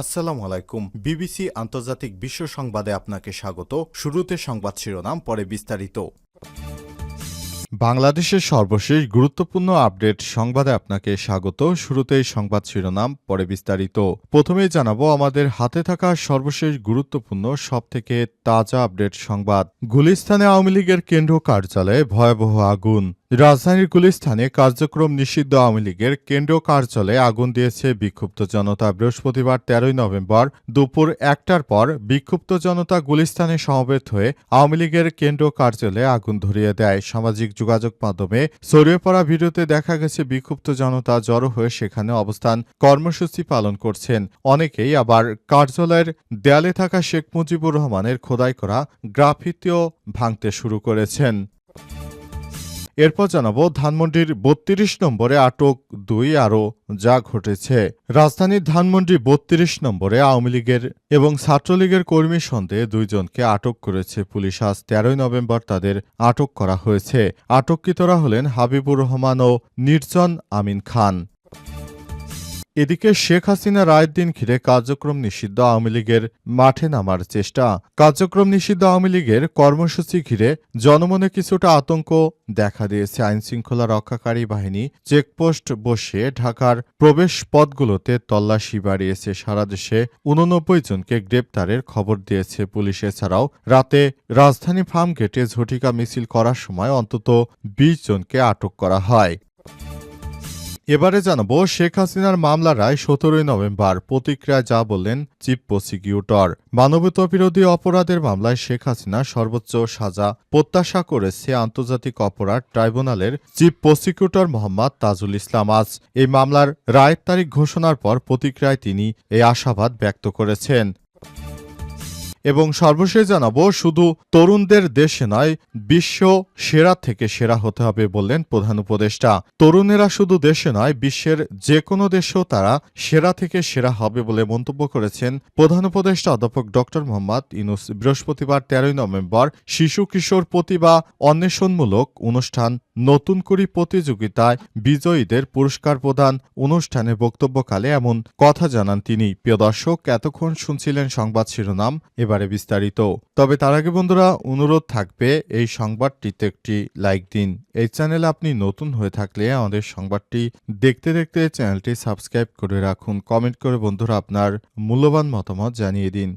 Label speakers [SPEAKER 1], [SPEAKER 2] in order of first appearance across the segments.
[SPEAKER 1] আসসালামু আলাইকুম। বিবিসি আন্তর্জাতিক বিশ্ব সংবাদে আপনাকে স্বাগত। শুরুতে সংবাদ শিরোনাম, পরে বিস্তারিত। বাংলাদেশের সর্বশেষ গুরুত্বপূর্ণ আপডেট সংবাদে আপনাকে স্বাগত। শুরুতেই সংবাদ শিরোনাম, পরে বিস্তারিত। প্রথমেই জানাব, আমাদের হাতে থাকা সর্বশেষ গুরুত্বপূর্ণ, সবথেকে তাজা আপডেট সংবাদ। গুলিস্তানে আওয়ামী লীগের কেন্দ্র কার্যালয়ে ভয়াবহ আগুন। রাজধানীর গুলিস্থানে কার্যক্রম নিষিদ্ধ আওয়ামী লীগের কেন্দ্রীয় কার্যালয়ে আগুন দিয়েছে বিক্ষুব্ধ জনতা। বৃহস্পতিবার তেরোই নভেম্বর দুপুর একটার পর বিক্ষুব্ধ জনতা গুলিস্থানে সমবেত হয়ে আওয়ামী লীগের কেন্দ্রীয় কার্যালয়ে আগুন ধরিয়ে দেয়। সামাজিক যোগাযোগ মাধ্যমে ছড়িয়ে পড়া ভিডিওতে দেখা গেছে, বিক্ষুব্ধ জনতা জড়ো হয়ে সেখানে অবস্থান কর্মসূচি পালন করছেন। অনেকেই আবার কার্যালয়ের দেয়ালে থাকা শেখ মুজিবুর রহমানের খোদাই করা গ্রাফিতিও ভাঙতে শুরু করেছেন। এরপর জানাব, ধানমন্ডির বত্রিশ নম্বরে আটক দুই আরও যা ঘটেছে। রাজধানীর ধানমন্ডি বত্রিশ নম্বরে আওয়ামী লীগের এবং ছাত্রলীগের কর্মী সন্দেহে দুইজনকে আটক করেছে পুলিশ। আজ তেরোই নভেম্বর তাদের আটক করা হয়েছে। আটককৃতরা হলেন হাবিবুর রহমান ও নির্জন আমিন খান। এদিকে শেখ হাসিনা রায়ের দিন ঘিরে কার্যক্রম নিষিদ্ধ আওয়ামী লীগের মাঠে নামার চেষ্টা। কার্যক্রম নিষিদ্ধ আওয়ামী লীগের কর্মসূচি ঘিরে জনমনে কিছুটা আতঙ্ক দেখা দিয়েছে আইনশৃঙ্খলা রক্ষাকারী বাহিনী। চেকপোস্ট বসে ঢাকার প্রবেশ পথগুলোতে তল্লাশি বাড়িয়েছে সারা দেশে। উননব্বই জনকে গ্রেপ্তারের খবর দিয়েছে পুলিশ। এছাড়াও রাতে রাজধানী ফার্ম গেটে ঝটিকা মিছিল করার সময় অন্তত বিশ জনকে আটক করা হয়। এবারে জানাব শেখ হাসিনার মামলা রায় সতেরোই নভেম্বর। প্রতিক্রিয়া যা বললেন চিফ প্রসিকিউটর। মানবতা বিরোধী অপরাধের মামলায় শেখ হাসিনা সর্বোচ্চ সাজা প্রত্যাশা করেছে আন্তর্জাতিক অপরাধ ট্রাইব্যুনালের চিফ প্রসিকিউটর মোহাম্মদ তাজুল ইসলাম আজ। এই মামলার রায়ের তারিখ ঘোষণার পর প্রতিক্রিয়ায় তিনি এই আশাবাদ ব্যক্ত করেছেন। এবং সর্বশেষ জানাব, শুধু তরুণদের দেশে নয়, বিশ্ব সেরা থেকে সেরা হতে হবে বললেন প্রধান উপদেষ্টা। তরুণেরা শুধু দেশে নয়, বিশ্বের যে কোনো দেশেও তারা সেরা থেকে সেরা হবে বলে মন্তব্য করেছেন প্রধান উপদেষ্টা অধ্যাপক ড. মোহাম্মদ ইনুস বৃহস্পতিবার তেরোই নভেম্বর শিশু কিশোর প্রতিভা অন্বেষণমূলক অনুষ্ঠান নতুন করি প্রতিযোগিতায় বিজয়ীদের পুরস্কার প্রদান অনুষ্ঠানে বক্তব্যকালে এমন কথা জানান তিনি। প্রিয় দর্শক, এতক্ষণ শুনছিলেন সংবাদ শিরোনাম। এবারে বিস্তারিত। তবে তার আগে বন্ধুরা, অনুরোধ থাকবে এই সংবাদটিতে একটি লাইক দিন। এই চ্যানেলে আপনি নতুন হয়ে থাকলে আমাদের সংবাদটি দেখতে দেখতে চ্যানেলটি সাবস্ক্রাইব করে রাখুন। কমেন্ট করে বন্ধুরা আপনার মূল্যবান মতামত জানিয়ে দিন।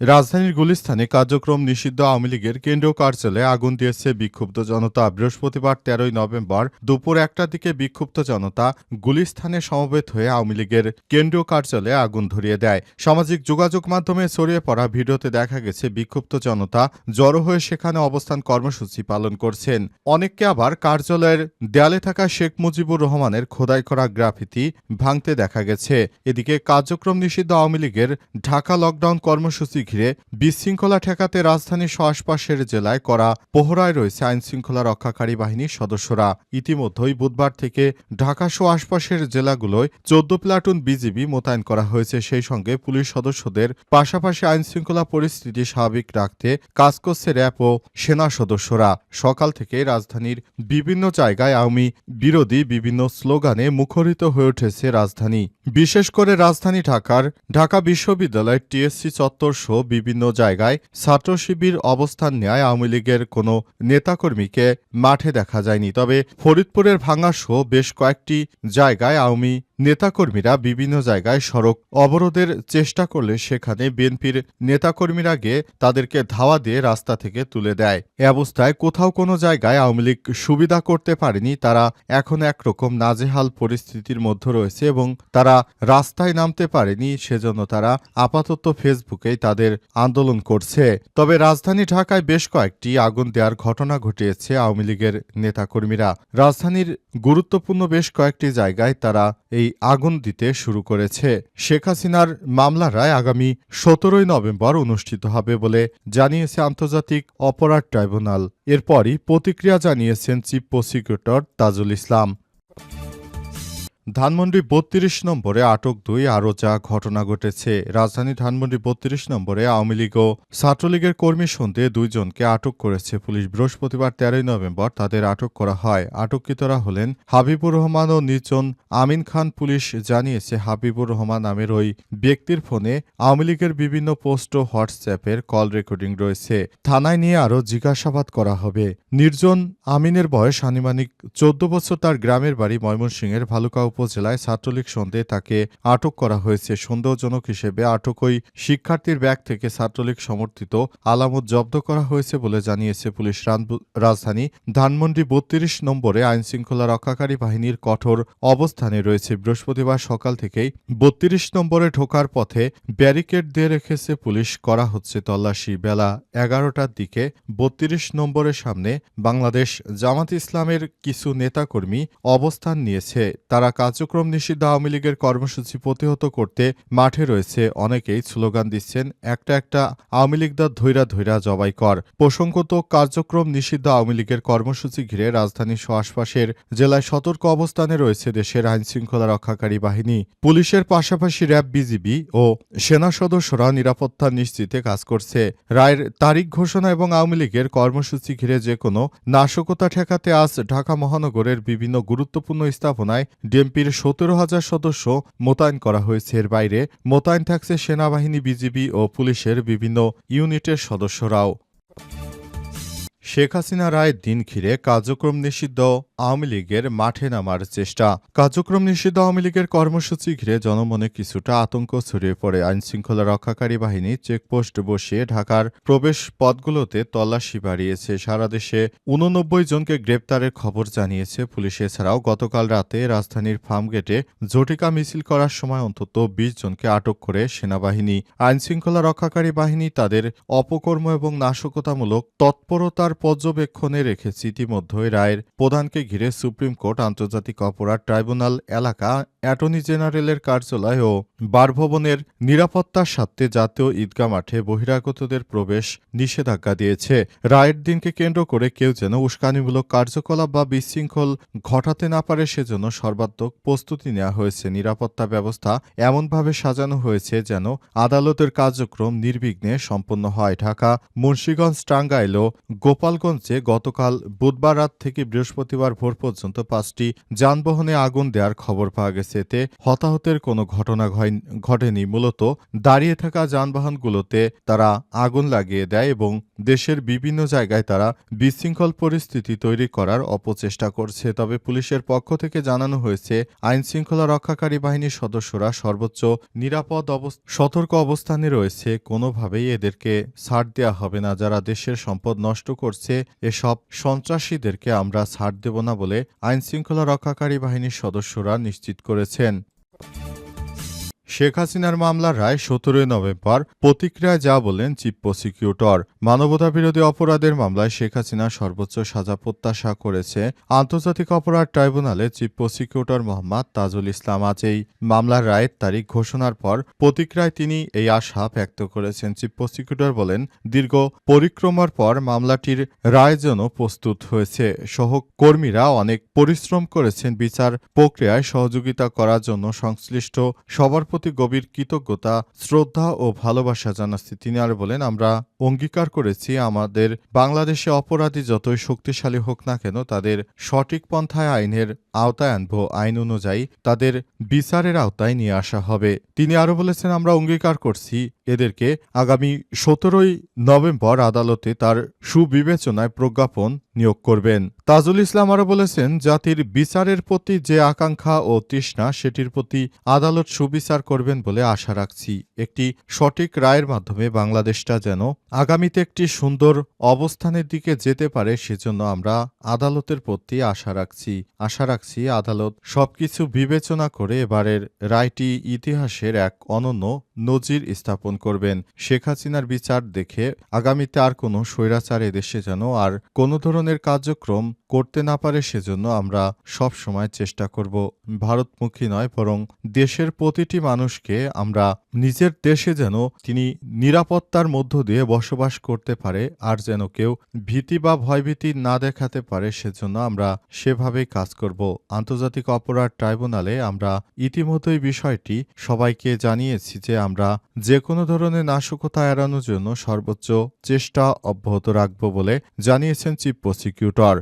[SPEAKER 1] রাজধানীর গুলিস্থানে কার্যক্রম নিষিদ্ধ আওয়ামী লীগের কেন্দ্রীয় কার্যালয়ে আগুন দিয়েছে বিক্ষুব্ধ জনতা। বৃহস্পতিবার তেরোই নভেম্বর দুপুর একটার দিকে বিক্ষুব্ধ জনতা গুলিস্থানে সমবেত হয়ে আওয়ামী লীগের কেন্দ্রীয় কার্যালয়ে আগুন ধরিয়ে দেয়। সামাজিক যোগাযোগ মাধ্যমে ছড়িয়ে পড়া ভিডিওতে দেখা গেছে, বিক্ষুব্ধ জনতা জড়ো হয়ে সেখানে অবস্থান কর্মসূচি পালন করছেন। অনেককে আবার কার্যালয়ের দেয়ালে থাকা শেখ মুজিবুর রহমানের খোদাই করা গ্রাফিতি ভাঙতে দেখা গেছে। এদিকে কার্যক্রম নিষিদ্ধ আওয়ামী লীগের ঢাকা লকডাউন কর্মসূচি ঘিরে বিশৃঙ্খলা ঠেকাতে রাজধানীর আশপাশের জেলায় করা পোহরায় রয়েছে আইনশৃঙ্খলা রক্ষাকারী বাহিনীর সদস্যরা। ইতিমধ্যেই বুধবার থেকে ঢাকা সহ আশপাশের জেলাগুলোয় চোদ্দ প্লাটুন বিজিবি মোতায়েন করা হয়েছে। সেই সঙ্গে পুলিশ সদস্যদের পাশাপাশি আইনশৃঙ্খলা পরিস্থিতি স্বাভাবিক রাখতে কাজ করছে র্যাব ও সেনা সদস্যরা। সকাল থেকে রাজধানীর বিভিন্ন জায়গায় আওয়ামী বিরোধী বিভিন্ন স্লোগানে মুখরিত হয়ে উঠেছে রাজধানী। বিশেষ করে রাজধানী ঢাকার ঢাকা বিশ্ববিদ্যালয় টিএসসি চত্বর সহ বিভিন্ন জায়গায় ছাত্র শিবির অবস্থান নেয় আওয়ামী লীগের কোনো নেতাকর্মীকে মাঠে দেখা যায়নি। তবে ফরিদপুরের ভাঙা সহ বেশ কয়েকটি জায়গায় আওয়ামী নেতাকর্মীরা বিভিন্ন জায়গায় সড়ক অবরোধের চেষ্টা করলে সেখানে বিএনপির নেতাকর্মীরা গিয়ে তাদেরকে ধাওয়া দিয়ে রাস্তা থেকে তুলে দেয়। এ অবস্থায় কোথাও কোনো জায়গায় আওয়ামী লীগ সুবিধা করতে পারেনি। তারা এখন একরকম নাজেহাল পরিস্থিতির মধ্যে রয়েছে এবং তারা রাস্তায় নামতে পারেনি। সেজন্য তারা আপাতত ফেসবুকেই তাদের আন্দোলন করছে। তবে রাজধানী ঢাকায় বেশ কয়েকটি আগুন দেওয়ার ঘটনা ঘটিয়েছে আওয়ামী লীগের নেতাকর্মীরা। রাজধানীর গুরুত্বপূর্ণ বেশ কয়েকটি জায়গায় তারা এই আগুন দিতে শুরু করেছে। শেখ হাসিনার মামলার রায় আগামী সতেরোই নভেম্বর অনুষ্ঠিত হবে বলে জানিয়েছে আন্তর্জাতিক অপরাধ ট্রাইব্যুনাল। এরপরই প্রতিক্রিয়া জানিয়েছেন চিফ প্রসিকিউটর তাজুল ইসলাম। ধানমন্ডি বত্রিশ নম্বরে আটক দুই, আরও যা ঘটনা ঘটেছে। রাজধানী ধানমন্ডি বত্রিশ নম্বরে আওয়ামী লীগ ও ছাত্রলীগের কর্মী সন্দেহে দুইজনকে আটক করেছে। পুলিশ বৃহস্পতিবার তেরোই নভেম্বর তাদের আটক করা হয়। আটককৃতরা হলেন হাবিবুর রহমান ও নির্জন আমিন খান। পুলিশ জানিয়েছে, হাবিবুর রহমান নামের ওই ব্যক্তির ফোনে আওয়ামী লীগের বিভিন্ন পোস্ট ও হোয়াটসঅ্যাপের কল রেকর্ডিং রয়েছে। থানায় নিয়ে আরও জিজ্ঞাসাবাদ করা হবে। নির্জন আমিনের বয়স আনুমানিক চোদ্দ বছর। তার গ্রামের বাড়ি ময়মনসিংহের ভালুকা উপজেলায় ছাত্রলীগ সন্দেহে তাকে আটক করা হয়েছে। সন্দেহজনক হিসেবে আটক ওই শিক্ষার্থীর ব্যাগ থেকে ছাত্রলীগ সমর্থিত আলামত জব্দ করা হয়েছে বলে জানিয়েছে পুলিশ। রাজধানী ধানমন্ডি বত্রিশ নম্বরে আইনশৃঙ্খলা রক্ষাকারী বাহিনীর কঠোর অবস্থানে রয়েছে। বৃহস্পতিবার সকাল থেকেই বত্রিশ নম্বরে ঢোকার পথে ব্যারিকেড দিয়ে রেখেছে পুলিশ। করা হচ্ছে তল্লাশি। বেলা এগারোটার দিকে বত্রিশ নম্বরের সামনে বাংলাদেশ জামাত ইসলামের কিছু নেতাকর্মী অবস্থান নিয়েছে। তারা কার্যক্রম নিষিদ্ধ আওয়ামী লীগের কর্মসূচি প্রতিহত করতে মাঠে রয়েছে অনেকেই স্লোগান দিচ্ছেন, একটা একটা আওয়ামী লীগদার ধৈরা ধৈরা জবাই কর। প্রসঙ্গত, কার্যক্রম নিষিদ্ধ আওয়ামী লীগের কর্মসূচি ঘিরে রাজধানী সহ আশপাশের জেলায় সতর্ক অবস্থানে রয়েছে দেশের আইনশৃঙ্খলা রক্ষাকারী বাহিনী। পুলিশের পাশাপাশি র্যাব, বিজিবি ও সেনা সদস্যরা নিরাপত্তা নিশ্চিতে কাজ করছে। রায়ের তারিখ ঘোষণা এবং আওয়ামী লীগের কর্মসূচি ঘিরে যে কোনো নাশকতা ঠেকাতে আজ ঢাকা মহানগরের বিভিন্ন গুরুত্বপূর্ণ স্থাপনায় ডিএমপির সতেরো হাজার সদস্য মোতায়েন করা হয়েছে। এর বাইরে মোতায়েন থাকছে সেনাবাহিনী, বিজিবি ও পুলিশের বিভিন্ন ইউনিটের সদস্যরাও। শেখ হাসিনা রায়ের দিন ঘিরে কার্যক্রম নিষিদ্ধ আওয়ামী লীগের মাঠে নামার চেষ্টা। কার্যক্রম নিষিদ্ধ আওয়ামী লীগের কর্মসূচি ঘিরে জনমনে কিছুটা আতঙ্ক ছড়িয়ে পড়ে। আইনশৃঙ্খলা রক্ষাকারী বাহিনী চেকপোস্ট বসিয়ে ঢাকার প্রবেশ পথগুলোতে তল্লাশি বাড়িয়েছে। সারা দেশে উননব্বই জনকে গ্রেপ্তারের খবর জানিয়েছে পুলিশ। এছাড়াও গতকাল রাতে রাজধানীর ফার্মগেটে ঝটিকা মিছিল করার সময় অন্তত বিশ জনকে আটক করে সেনাবাহিনী। আইনশৃঙ্খলা রক্ষাকারী বাহিনী তাদের অপকর্ম এবং নাশকতামূলক তৎপরতার পর্যবেক্ষণে রেখেছে ইতিমধ্যে রায়ের প্রধানকে ঘিরে সুপ্রিম কোর্ট আন্তর্জাতিক অপরাধ ট্রাইব্যুনাল এলাকা অ্যাটর্নি জেনারেলের কার্যালয় ও বারভবনের নিরাপত্তার স্বার্থে জাতীয় ঈদগাহ মাঠে বহিরাগতদের প্রবেশ নিষেধাজ্ঞা দিয়েছে। রায়ের দিনকে কেন্দ্র করে কেউ যেন উস্কানিমূলক কার্যকলাপ বা বিশৃঙ্খল ঘটাতে না পারে সেজন্য সর্বাত্মক প্রস্তুতি নেওয়া হয়েছে। নিরাপত্তা ব্যবস্থা এমনভাবে সাজানো হয়েছে যেন আদালতের কার্যক্রম নির্বিঘ্নে সম্পন্ন হয়। ঢাকা, মুন্সীগঞ্জ, টাঙ্গাইল গোপালগঞ্জে গতকাল বুধবার রাত থেকে বৃহস্পতিবার ভোর পর্যন্ত পাঁচটি যানবাহনে আগুন দেওয়ার খবর পাওয়া গেছে। এতে হতাহতের কোনো ঘটনা ঘয়- ঘটেনি। মূলত দাঁড়িয়ে থাকা যানবাহনগুলোতে তারা আগুন লাগিয়ে দেয় এবং দেশের বিভিন্ন জায়গায় তারা বিশৃঙ্খল পরিস্থিতি তৈরি করার অপচেষ্টা করছে। তবে পুলিশের পক্ষ থেকে জানানো হয়েছে আইন শৃঙ্খলা রক্ষাকারী বাহিনীর সদস্যরা সর্বোচ্চ নিরাপদ সতর্ক অবস্থানে রয়েছে। কোনোভাবেই এদেরকে ছাড় দেওয়া হবে না। যারা দেশের সম্পদ নষ্ট করছে, এসব সন্ত্রাসীদেরকে আমরা ছাড় দেব না বলে আইন শৃঙ্খলা রক্ষাকারী বাহিনীর সদস্যরা নিশ্চিত করেছেন। শেখ হাসিনার মামলার রায় সতেরোই নভেম্বর, প্রতিক্রিয়ায় যা বলেন চিফ প্রসিকিউটর। মানবতা বিরোধী অপরাধের মামলায় শেখ হাসিনা সর্বোচ্চ সাজা প্রত্যাশা করেছে। আন্তর্জাতিক অপরাধ ট্রাইব্যুনালে চিফ প্রসিকিউটর মোহাম্মদ তাজুল ইসলাম আজ এই মামলার রায়ের তারিখ ঘোষণার পর প্রতিক্রিয়ায় তিনি এই আশা ব্যক্ত করেছেন। চিফ প্রসিকিউটর বলেন, দীর্ঘ পরিক্রমার পর মামলাটির রায় যেন প্রস্তুত হয়েছে। সহকর্মীরা অনেক পরিশ্রম করেছেন। বিচার প্রক্রিয়ায় সহযোগিতা করার জন্য সংশ্লিষ্ট সবার প্রতি গভীর কৃতজ্ঞতা শ্রদ্ধা ও ভালোবাসা জানাচ্ছি। তিনি আর বলেন আমরা অঙ্গীকার করেছি, আমাদের বাংলাদেশে অপরাধী যতই শক্তিশালী হোক না কেন, তাদের সঠিক পন্থায় আইনের আওতায় আনব, আইন অনুযায়ী তাদের বিচারের আওতায় নিয়ে আসা হবে। তিনি আরও বলেছেন, আমরা অঙ্গীকার করছি এদেরকে। আগামী সতেরোই নভেম্বর আদালতে তার সুবিবেচনায় প্রজ্ঞাপন নিয়োগ করবেন। তাজুল ইসলাম আরও বলেছেন, জাতির বিচারের প্রতি যে আকাঙ্ক্ষা ও তৃষ্ণা, সেটির প্রতি আদালত সুবিচার করবেন বলে আশা রাখছি। একটি সঠিক রায়ের মাধ্যমে বাংলাদেশটা যেন আগামীতে একটি সুন্দর অবস্থানের দিকে যেতে পারে, সেজন্য আমরা আদালতের প্রতি আশা রাখছি। আশা রাখছি আদালত সবকিছু বিবেচনা করে এবারের রায়টি ইতিহাসের এক অনন্য নজির স্থাপন করবেন। শেখ হাসিনার বিচার দেখে আগামীতে আর কোনো স্বৈরাচার এদেশে যেন আর কোনো ধরনের কার্যক্রম করতে না পারে সেজন্য আমরা সব সময় চেষ্টা করব। ভারতমুখী নয়, বরং দেশের প্রতিটি মানুষকে আমরা নিজের দেশে যেন তিনি নিরাপত্তার মধ্য দিয়ে বসবাস করতে পারে আর যেন কেউ ভীতি বা ভয়ভীতি না দেখাতে পারে সেজন্য আমরা সেভাবেই কাজ করব। আন্তর্জাতিক অপরাধ ট্রাইব্যুনালে আমরা ইতিমধ্যেই বিষয়টি সবাইকে জানিয়েছি যে আমরা যে কোনো ধরনের নাশকতা এড়ানোর জন্য সর্বোচ্চ চেষ্টা অব্যাহত রাখব বলে জানিয়েছেন চিফ প্রসিকিউটর।